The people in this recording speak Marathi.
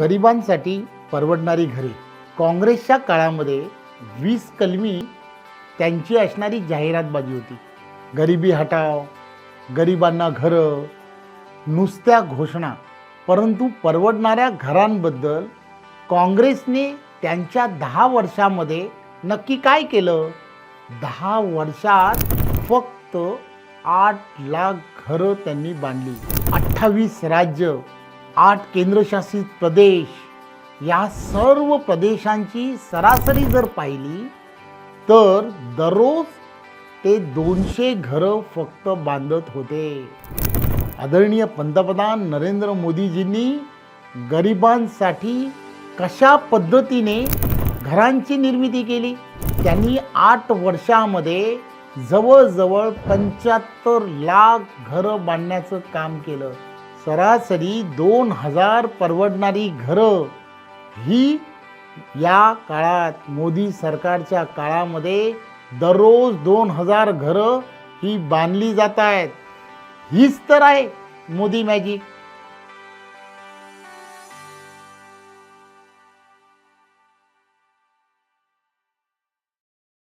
गरिबांसाठी परवडणारी घरे. काँग्रेसच्या काळामध्ये वीस कलमी त्यांची असणारी जाहिरातबाजी होती. गरिबी हटाव गरिबांना घरं नुसत्या घोषणा. परंतु परवडणाऱ्या घरांबद्दल काँग्रेसने त्यांच्या दहा वर्षामध्ये नक्की काय केलं? दहा वर्षात फक्त आठ लाख घरं त्यांनी बांधली. अठ्ठावीस राज्य आठ केंद्रशासित प्रदेश या सर्व प्रदेशांची सरासरी जर पाहिली तर दररोज ते दोनशे घरं फक्त बांधत होते. आदरणीय पंतप्रधान नरेंद्र मोदीजींनी गरिबांसाठी कशा पद्धतीने घरांची निर्मिती केली? त्यांनी आठ वर्षामध्ये जवळजवळ पंच्याहत्तर लाख घरं बांधण्याचं काम केलं. सरासरी दोन हजार परवडणारी घरं ही या काळात मोदी सरकारच्या काळामध्ये दररोज दोन हजार घरं ही बांधली जात आहेत. हीच तर आहे मोदी मॅजिक